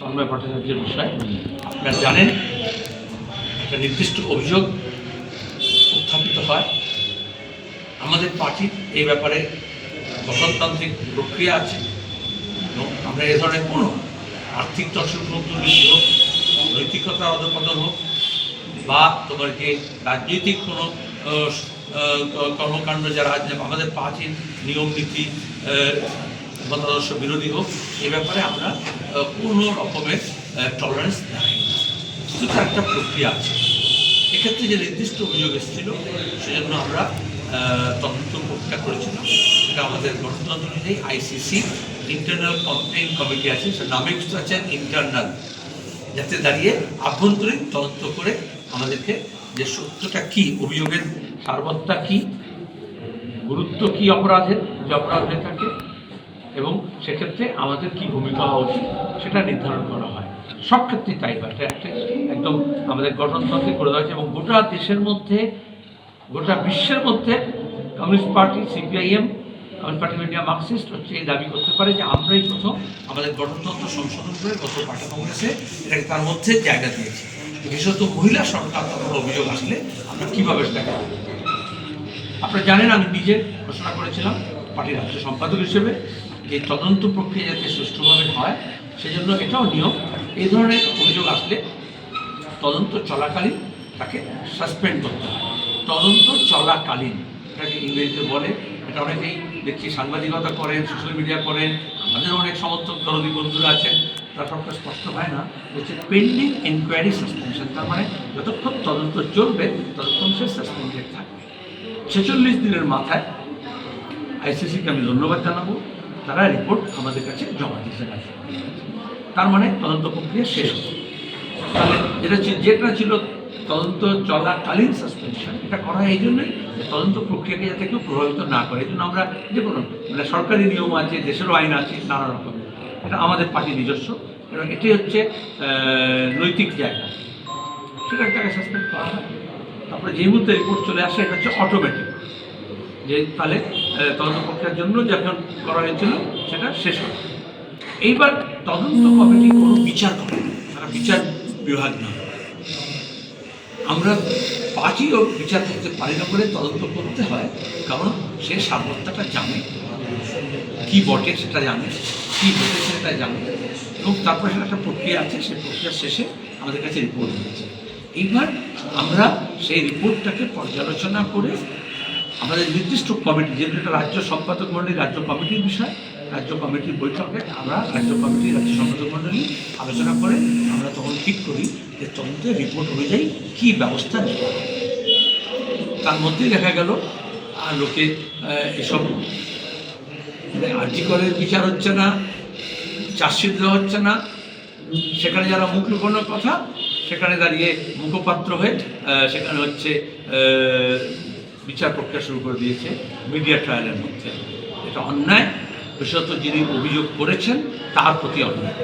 তন্ময় ভট্টাচার্যের বিষয় আপনারা জানেন, একটা নির্দিষ্ট অভিযোগ উত্থাপিত হয়। আমাদের পার্টির এই ব্যাপারে গঠনতান্ত্রিক প্রক্রিয়া আছে। এবং আমরা এ ধরনের কোনো আর্থিক দর্শন হোক নৈতিকতার অধপতন হোক, বা তোমার যে রাজনৈতিক কোনো কর্মকাণ্ড যারা আছে আমাদের পার্টির নিয়ম নীতি মতাদর্শ বিরোধী হোক, এ ব্যাপারে আমরা কোনো রকমের টলারেন্স দেখাই না একটা প্রক্রিয়া আছে। এক্ষেত্রে যে নির্দিষ্ট অভিযোগ এসেছিল, সেজন্য আমরা তদন্ত প্রক্রিয়া করেছিলাম। সেটা আমাদের গণতন্ত্র অনুযায়ী আইসিসি ইন্টারনাল কমপ্লেন কমিটি আছে, সে নামে কিছু আছেন ইন্টারনাল যাতে দাঁড়িয়ে আভ্যন্তরীণ তদন্ত করে আমাদেরকে যে সত্যটা কি, অভিযোগের সারবত্তা কি, গুরুত্ব কি অপরাধের, যে অপরাধ হয়ে থাকে এবং সেক্ষেত্রে আমাদের কি ভূমিকা হওয়া উচিত সেটা নির্ধারণ করা হয়। সব ক্ষেত্রেই তাই হয় একটা একদম আমাদের গঠনতন্ত্রে করে দেওয়া হয়েছে এবং গোটা দেশের মধ্যে, গোটা বিশ্বের মধ্যে communist party, CPIM, communist party India, Marxist হচ্ছে এই দাবি করতে পারে যে আমরাই প্রথম আমাদের গঠনতন্ত্র সংশোধন করে গত পার্টি কংগ্রেসে এটাকে তার মধ্যে জায়গা দিয়েছি। বিশেষত মহিলা সরকার তখন অভিযোগ আসলে আমরা কীভাবে সেটাকে আপনারা জানেন আমি নিজে ঘোষণা করেছিলাম পার্টির রাজ্য সম্পাদক হিসেবে যে তদন্ত প্রক্রিয়া যাতে সুষ্ঠুভাবে হয়, সেজন্য এটাও নিয়ম। এই ধরনের অভিযোগ আসলে তদন্ত চলাকালীন তাকে সাসপেন্ড করতে হয়। তদন্ত চলাকালীন এটাকে ইংরেজিতে বলে, এটা অনেকেই দেখছি সাংবাদিকতা করেন, সোশ্যাল মিডিয়া করেন, আমাদের অনেক সমর্থক দরদি বন্ধুরা আছেন, তারা সবটা স্পষ্ট হয় না হচ্ছে পেন্ডিং এনকোয়ারি সাসপেনশন তার মানে যতক্ষণ তদন্ত চলবে, ততক্ষণ সে সাসপেন্ডেড থাকবে। ছেচল্লিশ দিনের মাথায় আইসিসিকে আমি ধন্যবাদ জানাব। তারা রিপোর্ট আমাদের কাছে জমা দিতে গেছে তার মানে তদন্ত প্রক্রিয়া শেষ হলো। তাহলে যেটা যেটা ছিল তদন্ত চলাকালীন সাসপেনশন এটা করা এই জন্যই তদন্ত প্রক্রিয়াকে যাতে কেউ প্রভাবিত না করে। এই জন্য আমরা যে কোনো মানে সরকারি নিয়ম আছে দেশেরও আইন আছে, নানা রকম। এটা আমাদের পার্টি নিজস্ব। এবং এটি হচ্ছে নৈতিক জায়গা। সেটা তাকে সাসপেন্ড করা হয় তারপরে যে মুহূর্তে রিপোর্ট চলে আসে, এটা হচ্ছে অটোমেটিক যে তাহলে তদন্ত প্রক্রিয়ার জন্য যখন করা হয়েছিল, সেটা শেষ হবে। এইবার তদন্ত কমিটি কোনো বিচার করে তারা বিচার বিভাগ না আমরা পার্টিও বিচার করতে পারি না বলে তদন্ত করতে হয়, কারণ সে সার্বত্তাটা জানে। কি বটে সেটা জানে, কি ঘটেছে সেটা জানে। এবং তারপরে সেটা একটা প্রক্রিয়া আছে, সেই প্রক্রিয়া শেষে আমাদের কাছে রিপোর্ট দিয়েছে এইবার আমরা সেই রিপোর্টটাকে পর্যালোচনা করে আমাদের নির্দিষ্ট কমিটি এটা রাজ্য সম্পাদক মণ্ডলী রাজ্য কমিটির বিষয়, রাজ্য কমিটির বৈঠকে আমরা রাজ্য কমিটি, রাজ্য সম্পাদক মণ্ডলী আলোচনা করে আমরা তখন ঠিক করি যে তদন্তের রিপোর্ট অনুযায়ী কী ব্যবস্থা নেওয়া। তার মধ্যেই দেখা গেল, আর লোকে এসব আর্জি করের বিচার হচ্ছে না চার্জশিট দেওয়া হচ্ছে না সেখানে যারা মুখ লুকোনোর কথা, সেখানে দাঁড়িয়ে মুখপাত্র হয়ে সেখানে হচ্ছে বিচার প্রক্রিয়া শুরু করে দিয়েছে মিডিয়া ট্রায়ালের মধ্যে। এটা অন্যায়, বিশেষত যিনি অভিযোগ করেছেন, তার প্রতি অন্যায়।